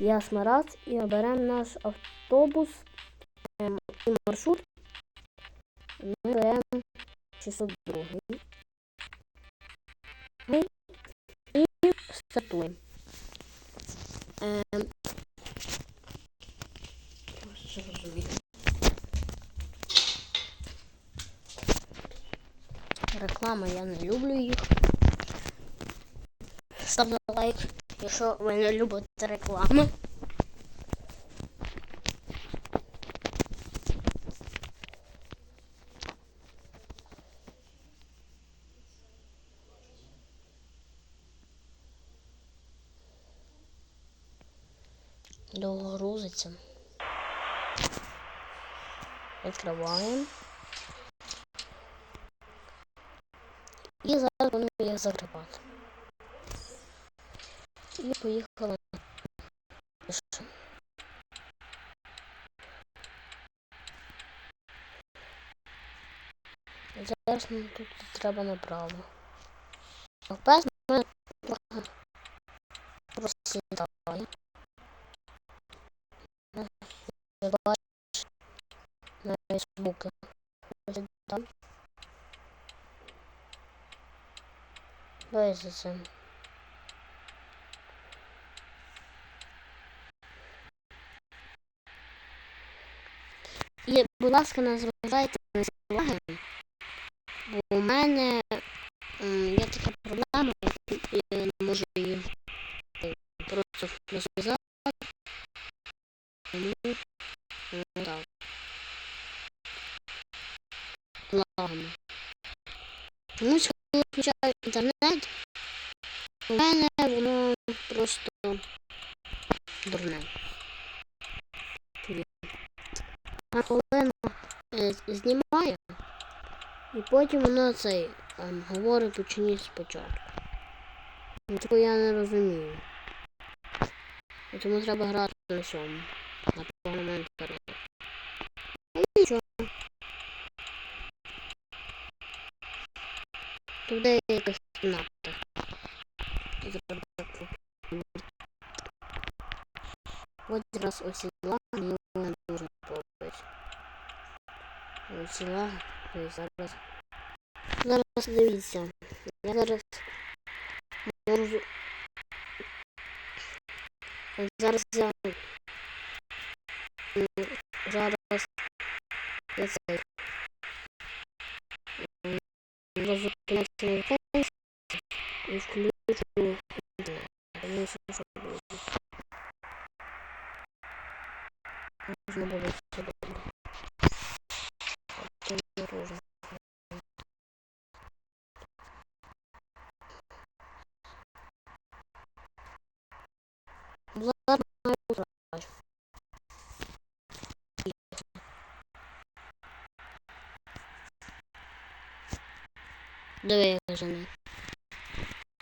Я Смарагд і оберемо наш автобус ем, і маршрут. Ми беремо 602. Ми і стартуємо. Ем. Реклама, я не люблю їх. Ставте лайк, якщо ви не любите реклами. Довго грузиться. Відкриваємо. І зараз будемо їх закривати. І поїхали. дальше. Зараз нам тут треба направо. Впес ми трохи просідає. Ти бачиш навіть звуки. Давай за цим. І, будь ласка, не зважайте на уваги, бо у мене є така проблема, я не можу її просто розв'язати. Так. Лагами. Тому що коли включаю інтернет, у мене воно просто дурне. А коли воно е, знімає, і потім воно цей ем, говорить починіть спочатку. Ну, я не розумію. І тому треба грати на цьому. На повному інтернеті. Ну, Нічого. Тут є якась кімната. Треба таку. От якраз оці лаги мені не дуже подобаються. Лаги. Ой, зараз. Зараз дивіться. Я зараз можу. Зараз я. Зараз я цей. м, Розупиняти телефон і включу інтернет. Тому що буде. Можна буде все добре. Це не розум. Зараз маю задачу. Диви, яка жена.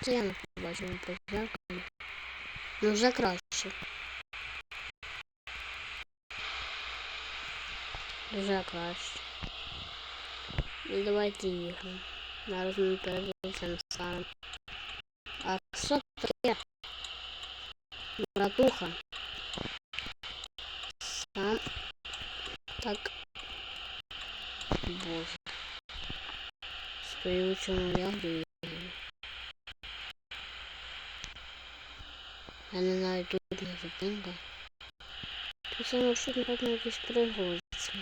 Це я не побачу не про зеркало. Ну вже краще. Вже краще. Ну давайте їхати. Зараз ми передивимося на старом. А що таке? Братуха. Сам. Так. Боже. Стою у цьому ляду і... Я не знаю, тут не зупинка. Тут це маршрут, напевно, якийсь перегрузиться.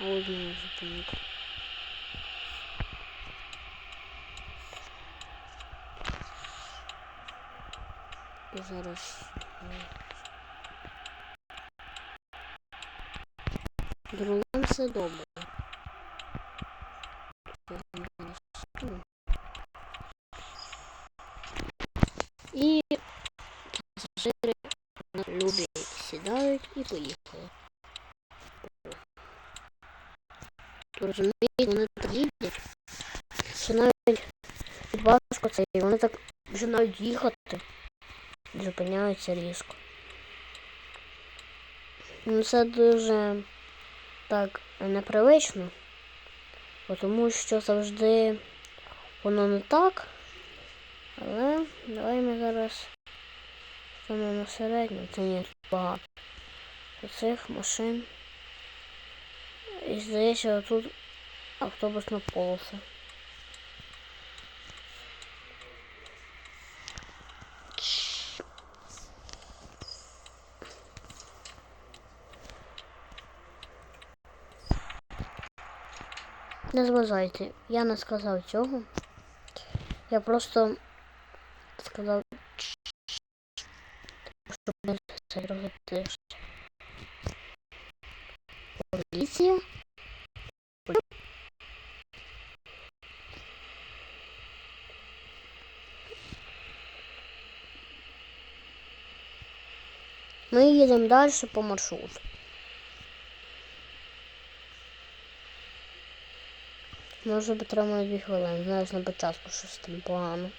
А ось моя зупинка. І зараз... Другом все добре. І пасажири любі сідають і поїхали. То розумієте, вони так їздять, що навіть важко це, і вони так починають їхати, зупиняються різко. Ну це дуже так непривично, тому що завжди воно не так. Але давай ми зараз саме на середню, це ні багато. Цих машин. І здається, тут автобусна полоса. Не зважайте, я не сказав цього. Я просто сказав, щоб не робити. Поліція. Ми їдемо далі по маршруту. Може потримаю дві хвилини. Знаєш, на початку щось там погано.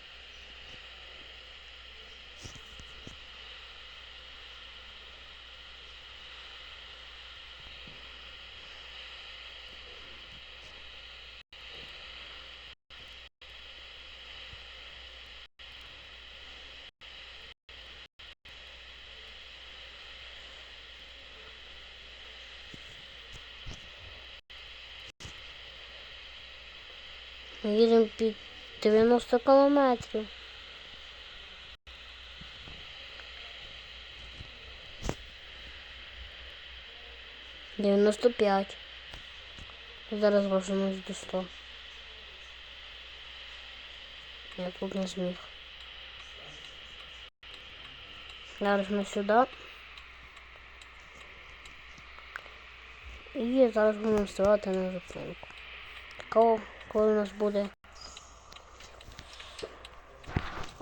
Ми їдемо під 90 кілометрів. Дев'яносто п'ять. Зараз важимось до 100. Я тут не зміг. Зараз ми сюди. І зараз будемо ставати на зупинку. Такого коли у нас буде.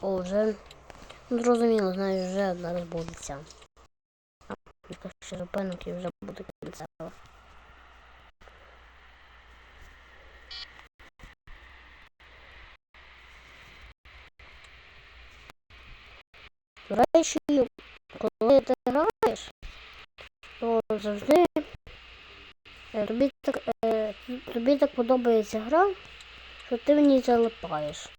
О, вже. Ну, зрозуміло, знаєш, вже ця. Тільки ще зупинок і вже буде кінцево. До речі, коли ти граєш, то завжди е, тобі так, е, тобі так подобається гра, що ти в ній залипаєш.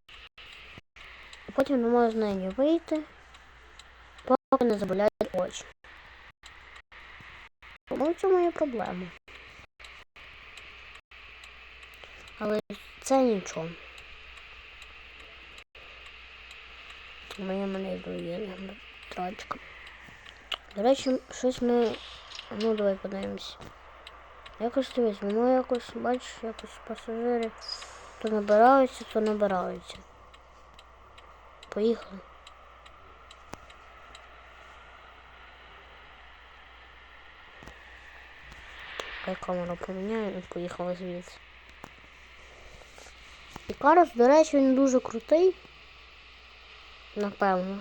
Потім не можеш з неї вийти, поки не заболяють очі. Тому в цьому є проблема. Але це нічого. Моя мене йде трачка. До речі, щось ми... Ну, давай подивимось. Якось дивись, воно якось, бачиш, якось пасажири то набираються, то набираються. Поїхали. Я камеру поміняю і поїхали звідси. І карас, до речі, він дуже крутий. Напевно.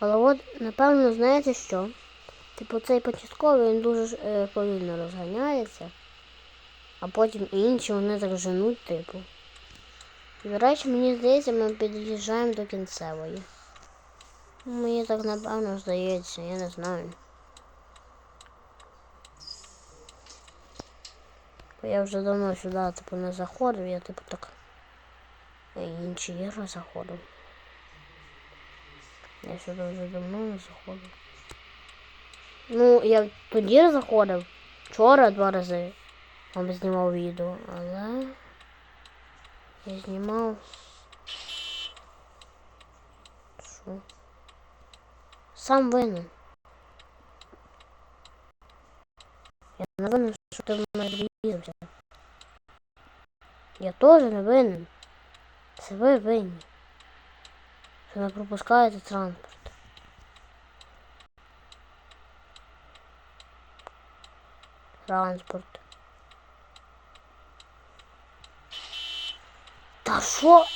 Але от, напевно, знаєте що? Типу цей початковий він дуже е, повільно розганяється, а потім інші вони так женуть, типу. До речі, мені здається, ми під'їжджаємо до кінцевої. Мені так напевно здається, я не знаю. Бо я вже давно сюди типу не заходив, я типу так інші ігри заходив. Я сюди вже давно не заходив. Ну, я тоді заходив. Вчора два рази. Вам знімав відео, але я знімав. Що? Сам винен. Я не винен, що ти в мене відрізався. Я теж не винен. Це ви винні. Що не пропускаєте транспорт. Транспорт. Та що?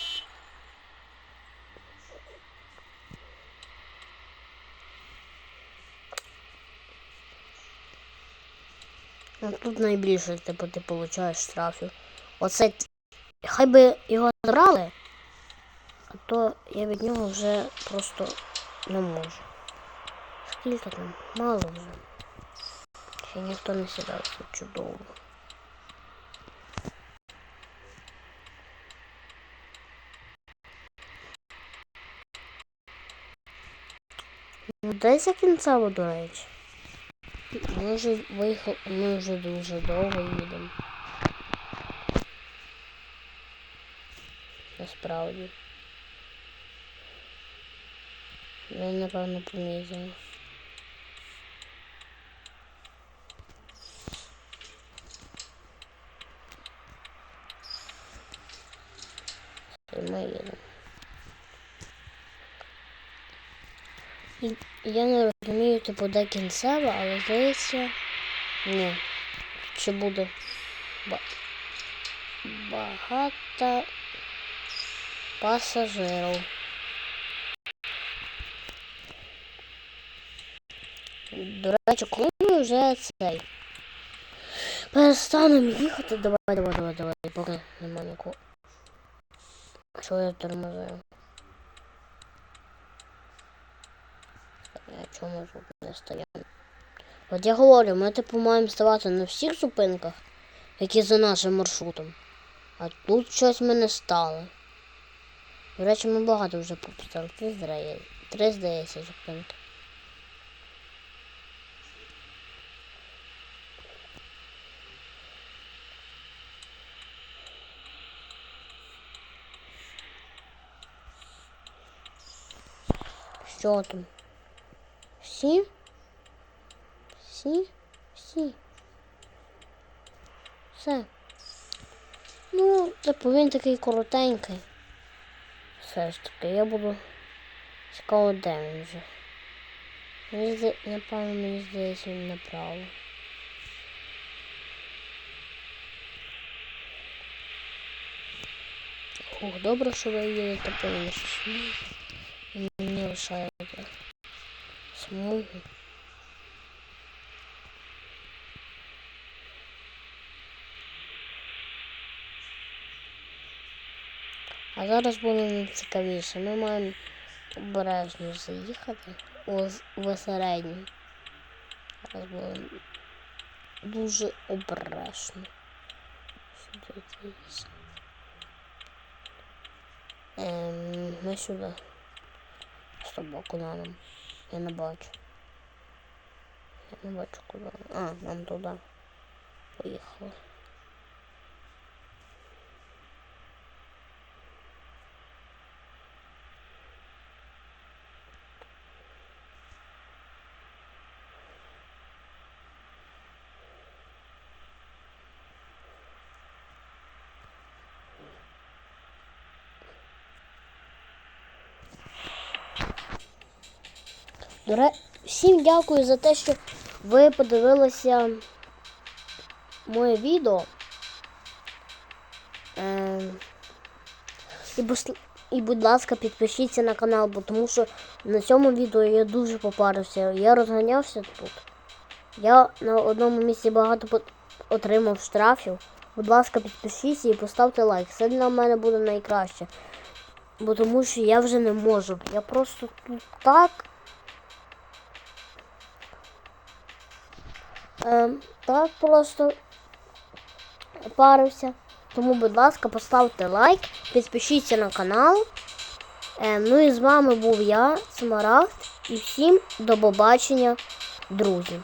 Ну, тут найбільше типу, ти получаєш штрафів. Оце хай би його забрали, а то я від нього вже просто не можу. Скільки там? Мало вже. Ще ніхто не сідав, це чудово. Ну, десь кінцево, до речі. Ми вже виїхали, ми вже дуже довго їдемо. Насправді. Ми, напевно, помітили. Їдемо. Я не розумію, типу, де кінцева, але здається. Ні. Чи буде ба... багато пасажирів. До речі, коли ми вже цей. Перестанемо їхати, давай, давай, давай, давай, поки нема нікого. Що я тормозаю? А чому тут не? От я говорю, ми типу маємо ставати на всіх зупинках, які за нашим маршрутом. А тут щось ми не стали. До речі, ми багато вже попустили. Три здається, зупинки. Що там? Всі? Всі? Всі. Все. Ну, типу він такий коротенький. Все ж таки, я буду цікаво, де він вже. Мені зда... Напевно, мені здається, він направо. Ух, добре, що ви їдете по не лишаєте смугу. А зараз буде цікавіше. Ми маємо обережно заїхати у, з- в середню. Зараз буде дуже обережно. Сюди дивіться. Ем, ми сюди. А куди нам? Я не бачу. Я не бачу куди. А, нам туди. Поїхали. Всім дякую за те, що ви подивилися моє відео. Ем, І, і, будь ласка, підпишіться на канал, бо тому що на цьому відео я дуже попарився. Я розганявся тут. Я на одному місці багато отримав штрафів. Будь ласка, підпишіться і поставте лайк. Це для мене буде найкраще. Бо тому що я вже не можу. Я просто тут так Ем, так просто парився. Тому, будь ласка, поставте лайк, підпишіться на канал. Е, ну і з вами був я, Смарагд, і всім до побачення, друзі.